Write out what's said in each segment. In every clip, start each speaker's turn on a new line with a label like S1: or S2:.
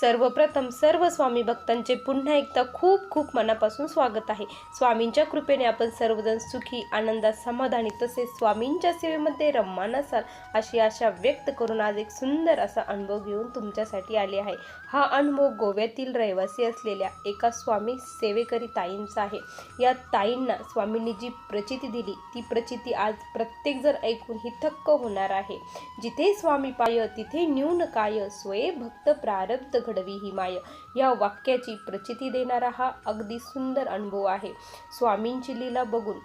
S1: सर्वप्रथम सर्व स्वामी भक्तांचे पुन्हा एकदा खूप खूप मनापासून स्वागत आहे. स्वामींच्या कृपेने आपण सर्वजण सुखी आनंदात समाधानी तसेच स्वामींच्या सेवेमध्ये रम्मान असाल अशी आशा व्यक्त करून आज एक सुंदर असा अनुभव घेऊन तुमच्यासाठी आले आहे. हा अनुभव गोव्यातील रहिवासी असलेल्या एका स्वामी सेवेकरी ताईंचा आहे. या ताईंना स्वामींनी जी प्रचिती दिली ती प्रचिती आज प्रत्येक जर ऐकून ही थक्क होणार आहे. जिथे स्वामी पाय तिथे न्यून काय स्वय भक्त प्रारब्ध घडवी ही माय. या वाक्याची प्रचिती देणारा हा अगदी सुंदर अनुभव आहे. स्वामींची लीला बघून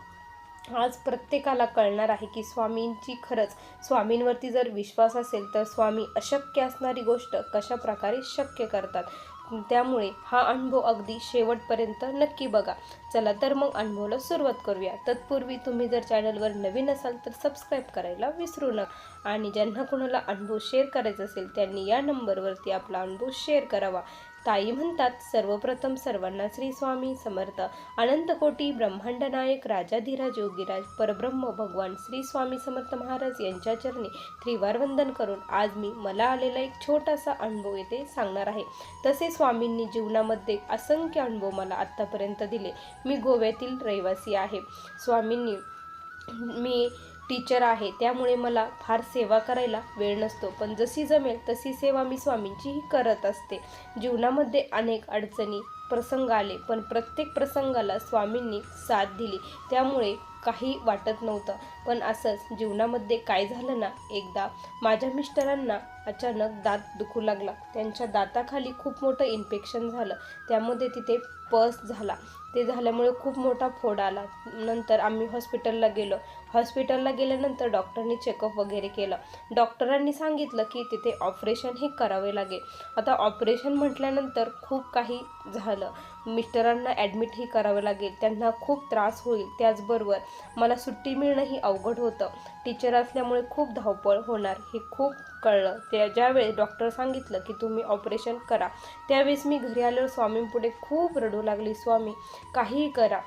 S1: आज प्रत्येकाला कळणार आहे की स्वामींची खरंच स्वामींवरती जर विश्वास असेल तर स्वामी अशक्य असणारी गोष्ट कशा प्रकारे शक्य करतात? त्यामुळे हा अनुभव अगदी शेवटपर्यंत नक्की बघा. चला तर मग अनुभवाला सुरुवात करूया. तत्पूर्वी तुम्ही जर चॅनलवर नवीन असाल तर सबस्क्राईब करायला विसरू नका. आणि ज्यांना कोणाला अनुभव शेअर करायचा असेल त्यांनी या नंबरवरती आपला अनुभव शेअर करावा. ताई म्हणतात सर्वप्रथम सर्वांना श्री स्वामी समर्थ अनंतकोटी ब्रह्मांड नायक राजाधिराज योगीराज परब्रह्म भगवान श्री स्वामी समर्थ महाराज यांच्या चरणी त्रिवार वंदन करून आज मी मला आलेला एक छोटासा अनुभव येथे सांगणार आहे. तसे स्वामींनी जीवनामध्ये असंख्य अनुभव मला आत्तापर्यंत दिले. मी गोव्यातील रहिवासी आहे. स्वामींनी मी टीचर आहे त्यामुळे मला फार सेवा करायला वेळ नसतो. पण जशी जमेल तशी सेवा मी स्वामींचीही करत असते. जीवनामध्ये अनेक अडचणी प्रसंग आले पण प्रत्येक प्रसंगाला स्वामींनी साथ दिली. त्यामुळे काही वाटत नव्हतं. पण असंच जीवनामध्ये काय झालं ना एकदा माझ्या मिस्टरांना अचानक दात दुखू लागला. त्यांच्या दाताखाली खूप मोठं इन्फेक्शन झालं. त्यामध्ये तिथे पस झाला. ते झाल्यामुळे खूप मोठा फोड आला. नंतर आम्ही हॉस्पिटलला गेलो. हॉस्पिटलला गेल्यानंतर डॉक्टरनी चेकअप वगैरे केलं. डॉक्टरांनी सांगितलं की तिथे ऑपरेशन हे करावे लागेल. आता ऑपरेशन म्हटल्यानंतर खूप काही झालं. मिस्टरांना ॲडमिटही करावं लागेल. त्यांना खूप त्रास होईल. त्याचबरोबर मला सुट्टी मिळणंही अवघड होतं. टीचर असल्यामुळे खूप धावपळ होणार हे खूप कळलं. त्या ज्यावेळेस डॉक्टर सांगितलं की तुम्ही ऑपरेशन करा त्यावेळेस मी घरी आल्यावर स्वामींपुढे खूप रडू लागली. स्वामी काहीही करा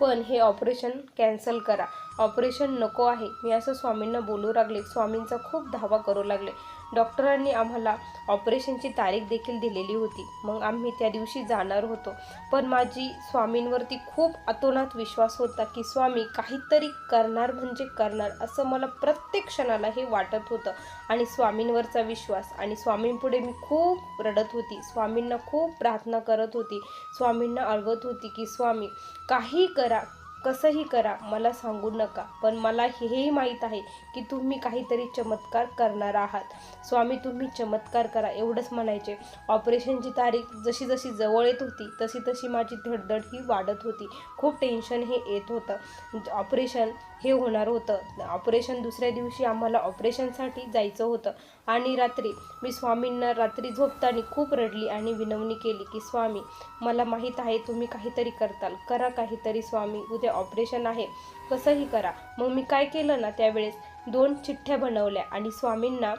S1: पण हे ऑपरेशन कॅन्सल करा. ऑपरेशन नको आहे. मी असं स्वामींना बोलू लागले. स्वामींचा खूप धावा करू लागले. डॉक्टरांनी आम्हाला ऑपरेशनची तारीख देखील दिलेली होती. मग आम्ही त्या दिवशी जाणार होतो. पण माझी स्वामींवरती खूप अतोनात विश्वास होता की स्वामी काहीतरी करणार म्हणजे करणार असं मला प्रत्येक क्षणाला हे वाटत होतं आणि स्वामींवरचा विश्वास. आणि स्वामींपुढे मी खूप रडत होती. स्वामींना खूप प्रार्थना करत होती. स्वामींना अळवत होती की स्वामी काही करा कसंही करा मला सांगू नका. पण मला हेही माहीत आहे की तुम्ही काहीतरी चमत्कार करणार आहात. स्वामी तुम्ही चमत्कार करा एवढंच म्हणायचे. ऑपरेशनची तारीख जशी जशी जवळ येत होती तशी तशी माझी धडधड ही वाढत होती. खूप टेन्शन हे येत होतं. ऑपरेशन हे होणार होतं. ऑपरेशन दुसऱ्या दिवशी आम्हाला ऑपरेशनसाठी जायचं होतं. आणि रात्री मी स्वामींना रात्री झोपताना खूप रडली आणि विनवणी केली की स्वामी मला माहीत आहे तुम्ही काहीतरी करताल. करा काहीतरी स्वामी. उद्या ऑपरेशन आहे कसंही करा. मग मी काय केलं ना त्यावेळेस दोन चिठ्ठ्या बनवल्या आणि स्वामींना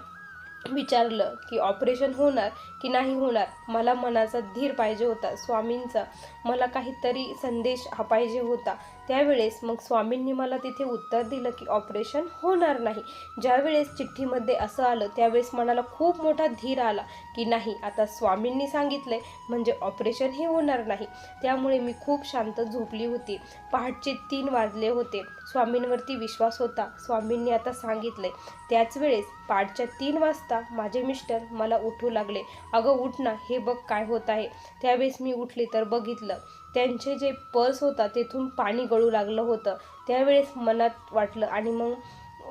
S1: विचारलं की ऑपरेशन होणार की नाही होणार? मला मनाचा धीर पाहिजे होता. स्वामींचा मला काहीतरी संदेश हा पाहिजे होता. त्यावेळेस मग स्वामींनी मला तिथे उत्तर दिलं की ऑपरेशन होणार नाही. ज्यावेळेस चिठ्ठीमध्ये असं आलं त्यावेळेस मनाला खूप मोठा धीर आला की नाही आता स्वामींनी सांगितलंय म्हणजे ऑपरेशन हे होणार नाही. त्यामुळे मी खूप शांत झोपली होती. पहाटचे तीन वाजले होते. स्वामींवरती विश्वास होता. स्वामींनी आता सांगितलंय. त्याच वेळेस पहाटच्या तीन वाजता माझे मिस्टर मला उठू लागले. अगं उठणं हे बघ काय होत आहे. त्यावेळेस मी उठले तर बघितलं. त्यांचे जे पर्स होता तेथून पाणी गळू लागलं होतं. त्यावेळेस मनात वाटलं आणि मग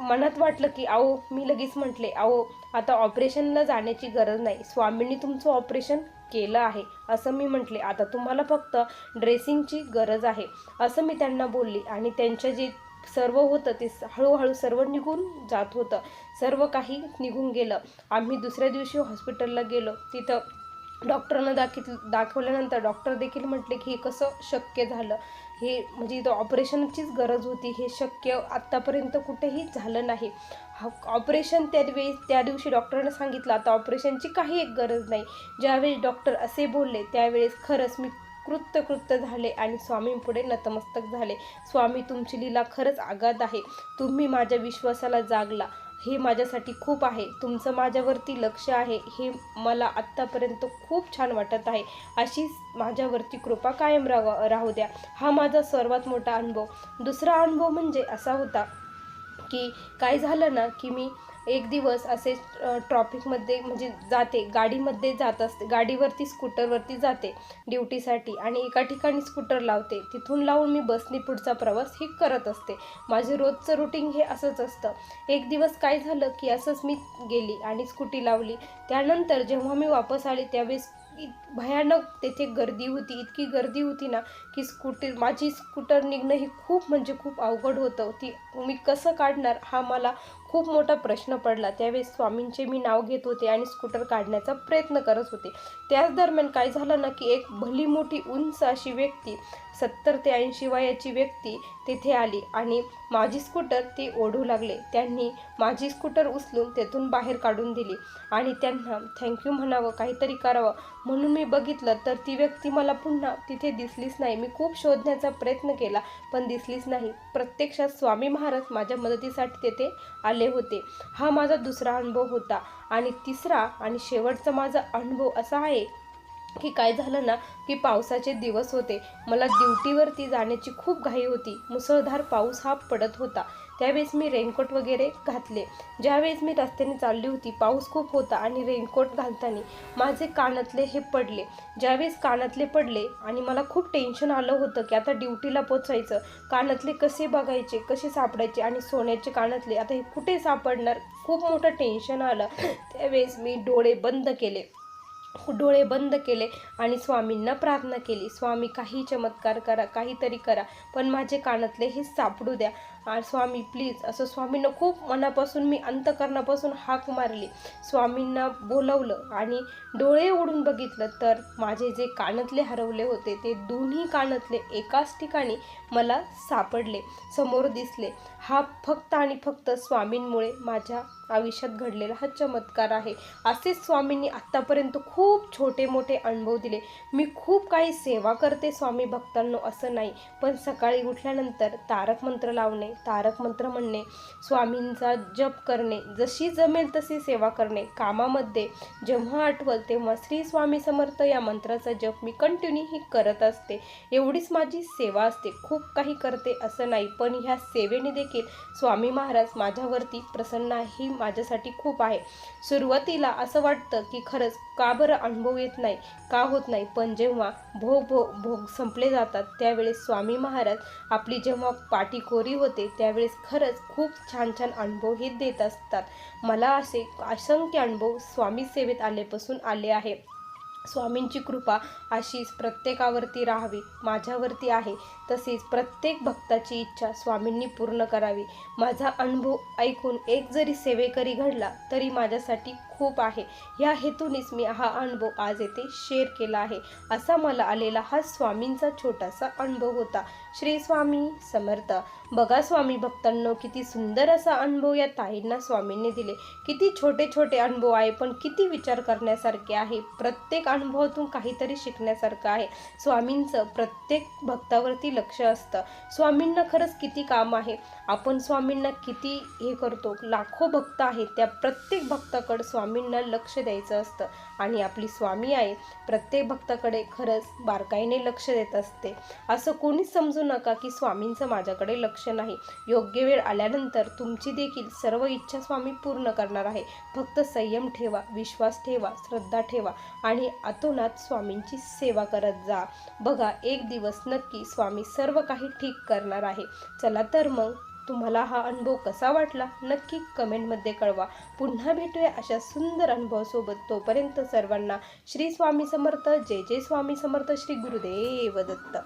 S1: मनात वाटलं की अहो मी लगेच म्हटले अहो आता ऑपरेशनला जाण्याची गरज नाही. स्वामींनी तुमचं ऑपरेशन केलं आहे. असं मी म्हटले. आता तुम्हाला फक्त ड्रेसिंगची गरज आहे. असं मी त्यांना बोलली आणि त्यांचं जे सर्व होतं ते हळूहळू सर्व निघून जात होतं. सर्व काही निघून गेलं. आम्ही दुसऱ्या दिवशी हॉस्पिटलला गेलो. तिथं डॉक्टरांना दाखित दाखवल्यानंतर डॉक्टर देखील म्हटले की हे कसं शक्य झालं? हे म्हणजे इथं ऑपरेशनचीच गरज होती. हे शक्य आत्तापर्यंत कुठेही झालं नाही. ऑपरेशन त्यावेळी त्या दिवशी डॉक्टरने सांगितलं आता ऑपरेशनची काही एक गरज नाही. ज्यावेळी डॉक्टर असे बोलले त्यावेळेस खरंच मी कृत्य कृत्य झाले आणि स्वामींपुढे नतमस्तक झाले. स्वामी तुमची लीला खरंच आघात आहे. तुम्ही माझ्या विश्वासाला जागला. हे माझ्यासाठी खूप आहे. तुमचं माझ्यावरती लक्ष आहे हे मला आत्तापर्यंत खूप छान वाटत आहे. अशीच माझ्यावरती कृपा कायम राहा राहू द्या. हा माझा सर्वात मोठा अनुभव. दुसरा अनुभव म्हणजे असा होता की काय झालं ना की मी एक दिवस असे ट्रॉफिकमध्ये म्हणजे जाते. गाडीमध्ये जात असते. गाडीवरती स्कूटरवरती जाते ड्युटीसाठी आणि एका ठिकाणी स्कूटर लावते. तिथून लावून मी बसने पुढचा प्रवास हे करत असते. माझे रोजचं रुटीन हे असंच असतं. एक दिवस काय झालं की असंच मी गेली आणि स्कूटी लावली. त्यानंतर जेव्हा मी वापस आले त्यावेळेस भयानक तेथे गर्दी होती. इतकी गर्दी होती ना की स्कूटर माझी स्कूटर निघणं हे खूप म्हणजे खूप अवघड होतं. ती मी कसं काढणार हा मला खूप मोठा प्रश्न पडला. त्यावेळेस स्वामींचे मी नाव घेत होते आणि स्कूटर काढण्याचा प्रयत्न करत होते. त्याच दरम्यान काय झालं ना की एक भली मोठी उंच अशी व्यक्ती सत्तर ते ऐंशी वयाची व्यक्ती तेथे आली आणि माझी स्कूटर ते ओढू लागले. त्यांनी माझी स्कूटर उचलून तेथून बाहेर काढून दिली आणि त्यांना थँक्यू म्हणावं काहीतरी करावं. म्हणून मी बघितलं तर ती व्यक्ती मला पुन्हा तिथे दिसलीच नाही. मी खूप शोधण्याचा प्रयत्न केला पण दिसलीच नाही. प्रत्यक्षात स्वामी महाराज माझ्या मदतीसाठी तेथे आले होते. हा माझा दुसरा अनुभव होता. आणि तिसरा आणि शेवटचा माझा अनुभव असा आहे की काय झालं ना की पावसाचे दिवस होते. मला ड्युटीवरती जाण्याची खूप घाई होती. मुसळधार पाऊस हा पडत होता. त्यावेळेस मी रेनकोट वगैरे घातले. ज्यावेळेस मी रस्त्याने चालली होती पाऊस खूप होता आणि रेनकोट घालताना माझे कानातले हे पडले. ज्यावेळेस कानातले पडले आणि मला खूप टेन्शन आलं होतं की आता ड्युटीला पोचायचं. कानातले कसे बघायचे कसे सापडायचे आणि सोन्याचे कानातले आता हे कुठे सापडणार? खूप मोठं टेन्शन आलं. त्यावेळेस मी डोळे बंद केले. डोळे बंद केले आणि स्वामींना प्रार्थना केली. स्वामी काही चमत्कार करा काहीतरी करा पण माझे कानातले हे सापडू द्या. स्वामी प्लीज असं स्वामींना खूप मनापासून मी अंतकरणापासून हाक मारली. स्वामींना बोलवलं आणि डोळे ओढून बघितलं तर माझे जे कानातले हरवले होते ते दोन्ही कानातले एकाच ठिकाणी मला सापडले समोर दिसले. हा फक्त आणि फक्त स्वामींमुळे माझ्या आयुष्यात घडलेला हा चमत्कार आहे. असेच स्वामींनी आत्तापर्यंत खूप छोटे मोठे अनुभव दिले. मी खूप काही सेवा करते स्वामी भक्तांनो असं नाही पण सकाळी उठल्यानंतर तारक मंत्र लावणे तारक मंत्र म्हणणे स्वामींचा जप करणे जशी जमेल तशी सेवा करणे. कामामध्ये जेव्हा आठवल तेव्हा श्री स्वामी समर्थ या मंत्राचा जप मी कंटिन्यू ही करत असते. एवढीच माझी सेवा असते. खूप काही करते असं नाही पण ह्या सेवेने देखील स्वामी महाराज माझ्यावरती प्रसन्न ही माझ्यासाठी खूप आहे. सुरुवातीला असं वाटतं की खरंच का बरं अनुभव येत नाही? का होत नाही? पण जेव्हा भोग भोग भोग संपले जातात त्यावेळेस स्वामी महाराज आपली जेव्हा पाठीकोरी होते त्यावेळेस खरंच खूप छान छान अनुभव हे देत असतात. मला असे असंख्य अनुभव स्वामी सेवेत आल्यापासून आले आहे. स्वामींची कृपा अशीच प्रत्येकावरती राहावी माझ्यावरती आहे. तसेच प्रत्येक भक्ताची इच्छा स्वामींनी पूर्ण करावी. माझा अनुभव ऐकून एक जरी सेवेकरी घडला तरी माझ्यासाठी खूप आहे. या हेतूनेच मी हा अनुभव आज येथे शेअर केला आहे. असा मला आलेला हा स्वामींचा छोटासा अनुभव होता. श्री स्वामी समर्थ. बघा स्वामी भक्तांनो किती सुंदर असा अनुभव या ताईंना स्वामींनी दिले. किती छोटे छोटे अनुभव आहे पण किती विचार करण्यासारखे आहे. प्रत्येक अनुभवातून काहीतरी शिकण्यासारखं आहे. स्वामींचं प्रत्येक भक्तावरती लक्ष असतं. स्वामींना खरंच किती काम आहे. आपण स्वामींना किती हे करतो. लाखो भक्त आहेत. त्या प्रत्येक भक्ताकडे स्वामींना लक्ष द्यायचं असतं. आणि आपली स्वामी आहे प्रत्येक भक्ताकडे खरंच बारकाईने लक्ष देत असते. असं कोणीच समजू नका की स्वामींचं माझ्याकडे लक्ष नाही. योग्य वेळ आल्यानंतर तुमची देखील सर्व इच्छा स्वामी पूर्ण करणार आहे. फक्त संयम ठेवा विश्वास ठेवा श्रद्धा ठेवा आणि अतोनात स्वामींची सेवा करत जा. बघा एक दिवस नक्की स्वामी सर्व काही ठीक करणार आहे. चला तर मग तुम्हाला हा अनुभव कसा वाटला? नक्की कमेंटमध्ये कळवा. पुन्हा भेटूया अशा सुंदर अनुभवासोबत तोपर्यंत सर्वांना श्री स्वामी समर्थ जय जय स्वामी समर्थ श्री गुरुदेव दत्त.